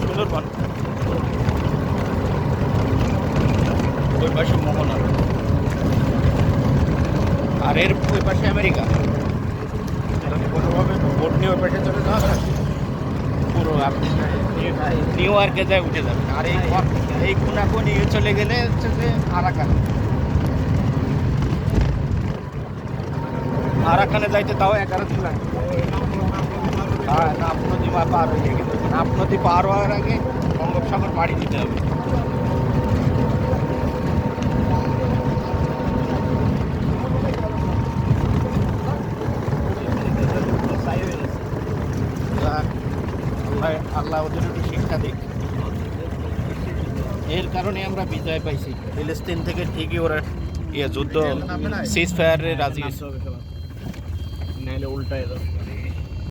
সুন্দরবন ওই পাশে মোহনা আর এর ওই পাশে আমেরিকা। কোনোভাবে বোট নিয়ে ওই পাশে চলে যাওয়া পুরো আপনি নিউ ইয়র্কে যায় উঠে যাবে। আর এই এই কোনাকুনি চলে গেলে হচ্ছে যে আরাকান। আরাকানে যাইতে তাও এগারো দিন লাগে হ্যাঁ নাপ নদী মা পার হয়ে গেছে নাপ নদী পার হওয়ার আগে বঙ্গোপসাগর পাড়ি দিতে হবে। আল্লাহ আল্লাহ ওদের একটু শিক্ষা দিক। এর কারণে আমরা বিজয় পাইছি। ফিলিস্তিন থেকে ঠিকই ওরা ইয়ে যুদ্ধ সিজ ফায়ারে রাজি। হয়েছে নাহলে উল্টায় দাও